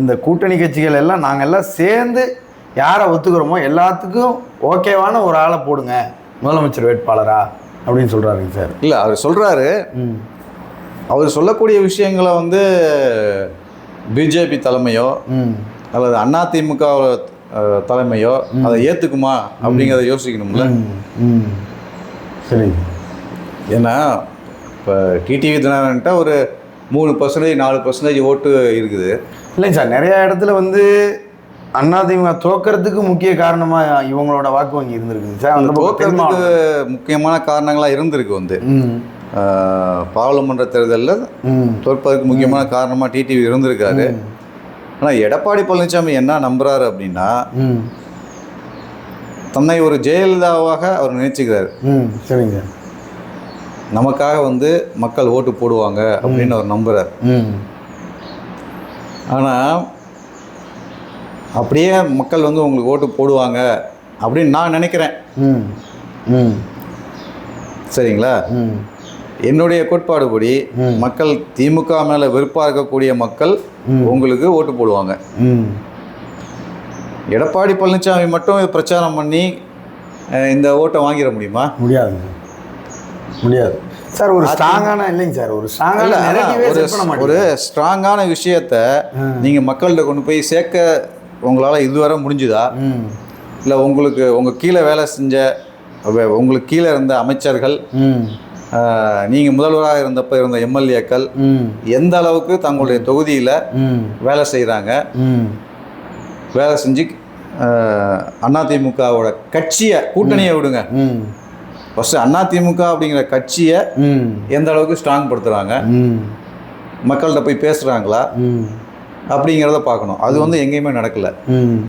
இந்த கூட்டணி கட்சிகள் எல்லாம் நாங்கள் எல்லாம் சேர்ந்து யாரை ஒத்துக்கிறோமோ எல்லாத்துக்கும் ஓகேவான ஒரு ஆளை போடுங்க. முதலமைச்சர் வேட்பாளரா? அப்படின்னு சொல்கிறாருங்க சார். இல்லை அவர் சொல்கிறாரு அவர் சொல்லக்கூடிய விஷயங்களை வந்து பிஜேபி தலைமையோ அல்லது அதிமுக தலைமையோ அதை ஏற்றுக்குமா அப்படிங்கிறத யோசிக்கணும்ல? சரிங்க. ஏன்னா இப்போ டிடிவி தினகரன்ட்ட ஒரு மூணு பர்சன்டேஜ் நாலு பர்சன்டேஜ் ஓட்டு இருக்குது. இல்லைங்க சார் நிறைய இடத்துல வந்து அதிமுக தோக்கறதுக்கு முக்கிய காரணமா இவங்களோட வாக்கு வங்கி இருந்திருக்குங்க சார். அந்த தோக்கிறதுக்கு. முக்கியமான காரணங்களாக இருந்திருக்கு வந்து. பாராளுமன்ற தேர்தலில் தோற்பதற்கு முக்கியமான காரணமாக டிடிவி இருந்திருக்காரு. ஆனால் எடப்பாடி பழனிசாமி என்ன நம்புறாரு அப்படின்னா தன்னை ஒரு ஜெயலலிதாவாக அவர் நினைச்சுக்கிறார். சரிங்க சார். நமக்காக வந்து மக்கள் ஓட்டு போடுவாங்க அப்படின்னு அவர் நம்புறார். ம். ஆனால் அப்படியே மக்கள் வந்து உங்களுக்கு ஓட்டு போடுவாங்க அப்படின்னு நான் நினைக்கிறேன். ம். ம். சரிங்களா? ம். என்னுடைய கோட்பாடுபடி. மக்கள் திமுக மேலே வெறுப்பாக இருக்கக்கூடிய மக்கள். உங்களுக்கு ஓட்டு போடுவாங்க. எடப்பாடி பழனிசாமி மட்டும் பிரச்சாரம் பண்ணி இந்த ஓட்டை வாங்கிட முடியுமா? முடியாதுங்க. முடியாது. சார் ஒரு ஸ்ட்ராங்கான இல்லைங்க சார் ஒரு ஸ்ட்ராங்கான ஒரு ஒரு ஸ்ட்ராங்கான விஷயத்த நீங்க மக்கள்கிட்ட கொண்டு போய் சேர்க்க உங்களால இதுவரை முடிஞ்சுதா? இல்லை உங்களுக்கு உங்க கீழே வேலை செஞ்ச உங்களுக்கு கீழே இருந்த அமைச்சர்கள் நீங்க முதல்வராக இருந்தப்ப இருந்த எம்எல்ஏக்கள் எந்த அளவுக்கு தங்களுடைய தொகுதியில் வேலை செய்கிறாங்க ம். வேலை செஞ்சு அதிமுகவோட கட்சியை கூட்டணியை விடுங்க. ஃபஸ்ட்டு அதிமுக அப்படிங்கிற கட்சியை எந்த அளவுக்கு ஸ்ட்ராங் படுத்துகிறாங்க மக்கள்கிட்ட போய் பேசுகிறாங்களா அப்படிங்கிறத பார்க்கணும். அது வந்து எங்கேயுமே நடக்கலை.